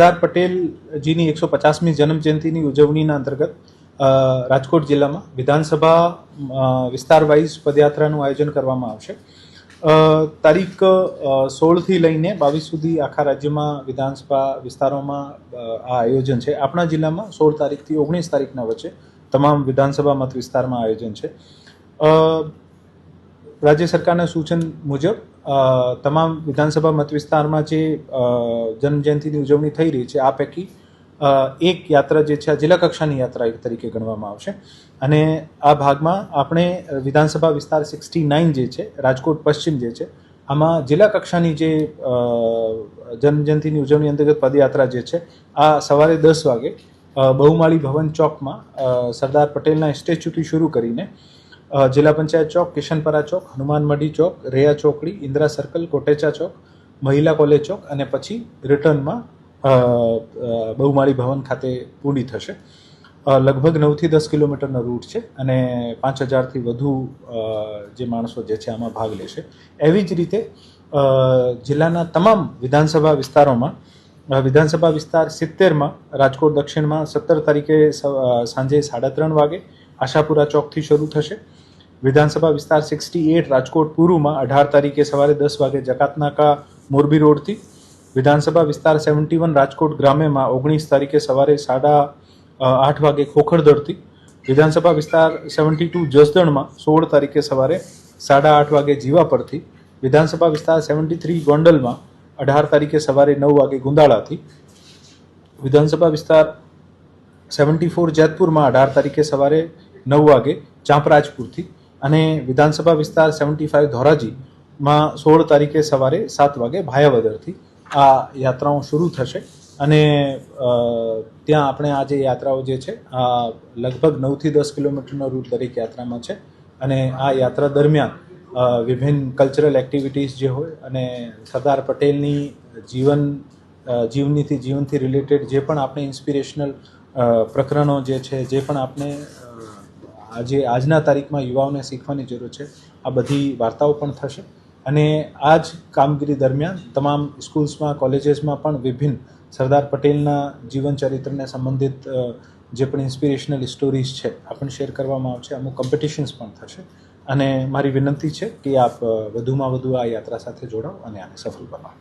સરદાર પટેલજીની એકસો પચાસમી જન્મજયંતિની ઉજવણીના અંતર્ગત રાજકોટ જિલ્લામાં વિધાનસભા વિસ્તાર વાઇઝ પદયાત્રાનું આયોજન કરવામાં આવશે. તારીખ સોળથી લઈને બાવીસ સુધી આખા રાજ્યમાં વિધાનસભા વિસ્તારોમાં આ આયોજન છે. આપણા જિલ્લામાં સોળ તારીખથી ઓગણીસ તારીખના વચ્ચે તમામ વિધાનસભા મત વિસ્તારમાં આયોજન છે. રાજ્ય સરકારના સૂચન મુજબ તમામ વિધાનસભા મત વિસ્તારમાં જે જન્મજયંતિની ઉજવણી થઈ રહી છે, આ પૈકી એક યાત્રા જે છે આ જિલ્લા કક્ષાની યાત્રા તરીકે ગણવામાં આવશે. અને આ ભાગમાં આપણે વિધાનસભા વિસ્તાર સિક્સટી નાઇન જે છે, રાજકોટ પશ્ચિમ જે છે, આમાં જિલ્લા કક્ષાની જે જન્મજયંતિની ઉજવણી અંતર્ગત પદયાત્રા જે છે, આ સવારે દસ વાગે બહુમાળી ભવન ચોકમાં સરદાર પટેલના સ્ટેચ્યુથી શરૂ કરીને જિલ્લા પંચાયત ચોક, કિશનપરા ચોક, હનુમાન મઢી ચોક, રેયા ચોકડી, ઇન્દિરા સર્કલ, કોટેચા ચોક, મહિલા કોલેજ ચોક અને પછી રિટર્નમાં બહુમાળી ભવન ખાતે પૂરી થશે. લગભગ નવથી દસ કિલોમીટરનો રૂટ છે અને પાંચ હજારથી વધુ જે માણસો જે છે આમાં ભાગ લેશે. એવી જ રીતે જિલ્લાના તમામ વિધાનસભા વિસ્તારોમાં વિધાનસભા વિસ્તાર સિત્તેરમાં, રાજકોટ દક્ષિણમાં સત્તર તારીખે સાંજે સાડા ત્રણ વાગે આશાપુરા ચોકથી શરૂ થશે. વિધાનસભા વિસ્તાર સિક્સટી એટ રાજકોટ પૂર્વમાં અઢાર તારીખે સવારે દસ વાગે જકાતનાકા મોરબી રોડથી. વિધાનસભા વિસ્તાર સેવન્ટી વન રાજકોટ ગ્રામ્યમાં ઓગણીસ તારીખે સવારે સાડા આઠ વાગે ખોખરદરથી વિધાનસભા વિસ્તાર સેવન્ટી ટુ જસદણમાં સોળ તારીખે સવારે સાડા આઠ વાગે જીવા પરથી. વિધાનસભા વિસ્તાર સેવન્ટી થ્રી ગોંડલમાં અઢાર તારીખે સવારે નવ વાગે ગુંદાળાથી. વિધાનસભા વિસ્તાર સેવન્ટી ફોર જેતપુરમાં અઢાર તારીખે સવારે નવ વાગે ચાંપરાજપુરથી અને વિધાનસભા વિસ્તાર સેવન્ટી ફાઇવ ધોરાજીમાં સોળ તારીખે સવારે સાત વાગે ભાયાવદરથી આ યાત્રાઓ શરૂ થશે. અને ત્યાં આપણે આ જે યાત્રાઓ જે છે, આ લગભગ નવથી દસ કિલોમીટરનો રૂટ દરેક યાત્રામાં છે. અને આ યાત્રા દરમિયાન વિભિન્ન કલ્ચરલ એક્ટિવિટીઝ જે હોય અને સરદાર પટેલની જીવન જીવનીથી જીવનથી રિલેટેડ જે પણ આપણે ઇન્સ્પિરેશનલ પ્રકરણો જે છે, જે પણ આપણે આજે આજના તારીખમાં યુવાઓને શીખવાની જરૂર છે. આ બધી વાર્તાઓ પણ થશે. અને આ જ કામગીરી દરમિયાન તમામ સ્કૂલ્સમાં, કોલેજીસમાં પણ વિભિન્ન સરદાર પટેલના જીવન ચરિત્રને સંબંધિત જે પણ ઇન્સ્પિરેશનલ સ્ટોરીઝ છે, આ પણ શેર કરવામાં આવશે. અમુક કોમ્પિટિશન્સ પણ થશે. અને મારી વિનંતી છે કે આપ વધુમાં વધુ આ યાત્રા સાથે જોડાઓ અને આને સફળ બનાવો.